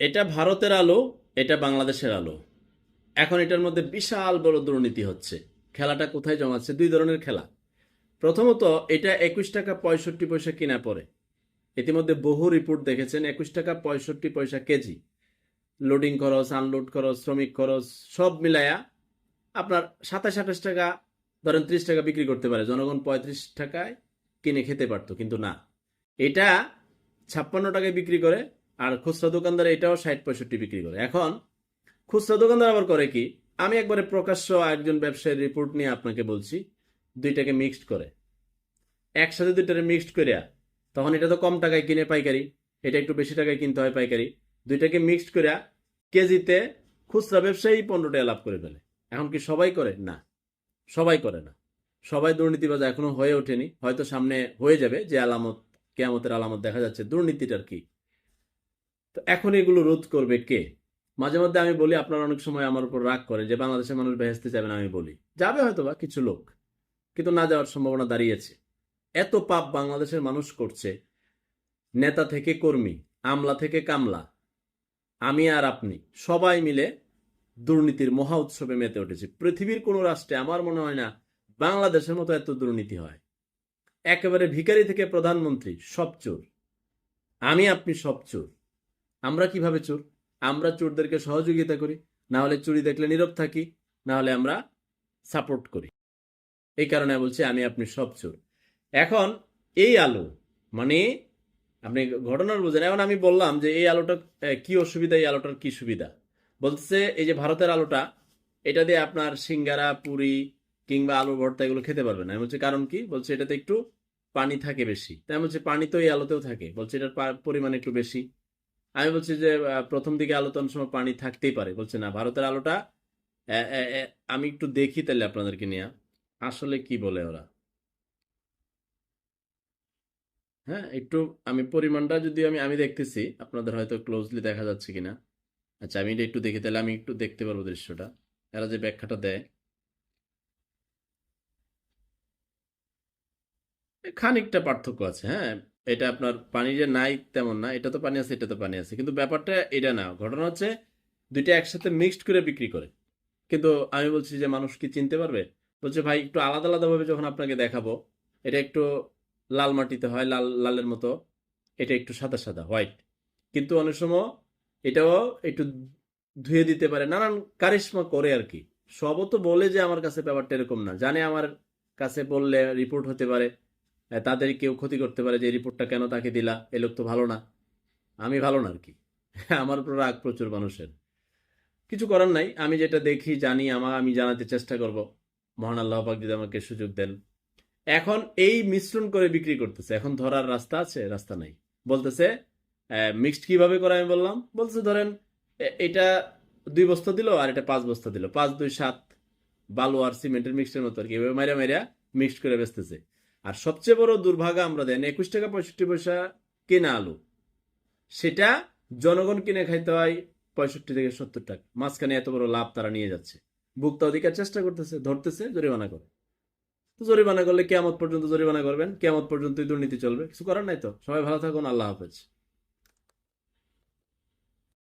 এটা ভারতের আলো, এটা বাংলাদেশের আলো। এখন এটার মধ্যে বিশাল বড় দুর্নীতি হচ্ছে। খেলাটা কোথায় জমাচ্ছে? দুই ধরনের খেলা। প্রথমত, এটা একুশ টাকা পঁয়ষট্টি পয়সা কিনা পড়ে। ইতিমধ্যে বহু রিপোর্ট দেখেছেন, একুশ টাকা পঁয়ষট্টি পয়সা কেজি। লোডিং খরচ, আনলোড খরচ, শ্রমিক খরচ, সব মিলায়া আপনার সাতাশ, আঠাশ টাকা, ধরেন ত্রিশ টাকা বিক্রি করতে পারে। জনগণ পঁয়ত্রিশ টাকায় কিনে খেতে পারতো, কিন্তু না। এটা ছাপ্পান্ন টাকায় বিক্রি করে আর খুচরা দোকানদার এটাও ষাট পঁয়ষট্টি বিক্রি করে। এখন খুচরা দোকানদার আবার করে কি, আমি একবারে প্রকাশ্য একজন ব্যবসায়ীর রিপোর্ট নিয়ে আপনাকে বলছি, দুইটাকে মিক্সড করে। একসাথে দুইটাকে মিক্সড করিয়া তখন এটা তো কম টাকায় কিনে পাইকারি, এটা একটু বেশি টাকায় কিনতে হয় পাইকারি, দুইটাকে মিক্সড করিয়া কেজিতে খুচরা ব্যবসায়ী টাকা লাভ করে ফেলে। এখন কি সবাই করে? না, সবাই করে না। সবাই দুর্নীতিবাজ এখনও হয়ে ওঠেনি। হয়তো সামনে হয়ে যাবে যে আলামত, কেয়ামতের আলামত দেখা যাচ্ছে। দুর্নীতিটার কি? তো এখন এগুলো রোধ করবে কে? মাঝে মধ্যে আমি বলি, আপনারা অনেক সময় আমার উপর রাগ করে যে বাংলাদেশের মানুষ বেহেস্তে যাবে না, আমি বলি। যাবে হয়তো বা কিছু লোক, কিন্তু না যাওয়ার সম্ভাবনা দাঁড়িয়েছে। এত পাপ বাংলাদেশের মানুষ করছে, নেতা থেকে কর্মী, আমলা থেকে কামলা, আমি আর আপনি, সবাই মিলে দুর্নীতির মহা উৎসবে মেতে উঠেছে। পৃথিবীর কোনো রাষ্ট্রে আমার মনে হয় না বাংলাদেশের মতো এত দুর্নীতি হয়। একেবারে ভিখারি থেকে প্রধানমন্ত্রী, সব চোর। আমি, আপনি সব চোর। আমরা কীভাবে চোর? আমরা চোরদেরকে সহযোগিতা করি, না হলে চুরি দেখলে নীরব থাকি, না হলে আমরা সাপোর্ট করি। এই কারণে বলছি, আমি আপনি সব চোর। এখন এই আলো মানে আপনি ঘটনার বুঝেন, এখন আমি বললাম যে এই আলোটা কি অসুবিধা, এই আলোটার কি সুবিধা? বলতেছে এই যে ভারতের আলোটা, এটা দিয়ে আপনার সিঙ্গারা, পুরি কিংবা আলু ভর্তা এগুলো খেতে পারবেন না। আমি বলছি, কারণ কি? বলছে, এটাতে একটু পানি থাকে বেশি। তাই বলছি, পানি তো এই আলোতেও থাকে। বলছে, এটার পরিমাণ একটু বেশি। আমি বলছি যে প্রথম দিকে আলোতে অনেক সময় পানি থাকতেই পারে। বলছে, না, ভারতের আলোটা আমি একটু দেখি তাহলে আপনাদেরকে নিয়ে। আসলে কি বলে ওরা? হ্যাঁ একটু আমি পরিমাণটা যদি আমি আমি দেখতেছি, আপনাদের হয়তো ক্লোজলি দেখা যাচ্ছে কিনা। আচ্ছা আমি এটা একটু দেখি, তাহলে আমি একটু দেখতে পারব দৃশ্যটা। এরা যে ব্যাখ্যাটা দেয়। খানিকটা পার্থক্য আছে হ্যাঁ। এটা আপনার পানি যে নাই তেমন না, এটা তো পানি আছে, এটা তো পানি আছে। কিন্তু ব্যাপারটা এটা না, ঘটনা হচ্ছে দুইটা একসাথে মিক্সড করে বিক্রি করে। কিন্তু আমি বলছি যে মানুষ কি চিনতে পারবে? বলছে, ভাই, একটু আলাদা আলাদাভাবে যখন আপনাকে দেখাবো, এটা একটু লাল মাটিতে হয়, লাল, লালের মতো, এটা একটু সাদা সাদা হোয়াইট কিন্তু অনেক সময় এটাও একটু ধুয়ে দিতে পারে, নানান কারিশমা করে আর কি। সবও তো বলে যে আমার কাছে ব্যাপারটা এরকম না। জানে আমার কাছে বললে রিপোর্ট হতে পারে। তাদের কেউ ক্ষতি করতে পারে যে রিপোর্টটা কেন তাকে দিলা? এ লোক তো ভালো না। আমি ভালো না আর কি। আমার উপর রাগ প্রচুর মানুষের। কিছু করার নাই। আমি যেটা দেখি, জানি আমার আমি জানাতে চেষ্টা করব। মহান আল্লাহ পাক যদি আমাকে সুযোগ দেন। এখন এই মিশ্রণ করে বিক্রি করতেছে। এখন ধরার রাস্তা আছে, রাস্তা নাই। বলতেছে মিক্সড কীভাবে করে আমি বললাম? বলতেছে ধরেন এটা দুই বস্তা দিল আর এটা পাঁচ বস্তা দিল। পাঁচ, দুই, সাত, বালু আর সিমেন্টের মিক্সডের মতো আর কি। এভাবে মাইরা মাইরা মিক্সড করে বেচতেছে। আর সবচেয়ে বড় দুর্ভাগা আমরা দেন, একুশ টাকা পঁয়ষট্টি পয়সা কেনা আলু। সেটা জনগণ কিনে খাইতে হয় পঁয়ষট্টি থেকে সত্তর টাকা। মাঝখানে এত বড় লাভ তারা নিয়ে যাচ্ছে। ভুক্তা অধিকার চেষ্টা করতেছে, ধরতেছে, জরিমানা করে। তো জরিমানা করলে কেমত পর্যন্ত জরিমানা করবেন কেমত পর্যন্তই দুর্নীতি চলবে। কিছু করার নাই তো। সবাই ভালো থাকুন, আল্লাহ হাফেজ।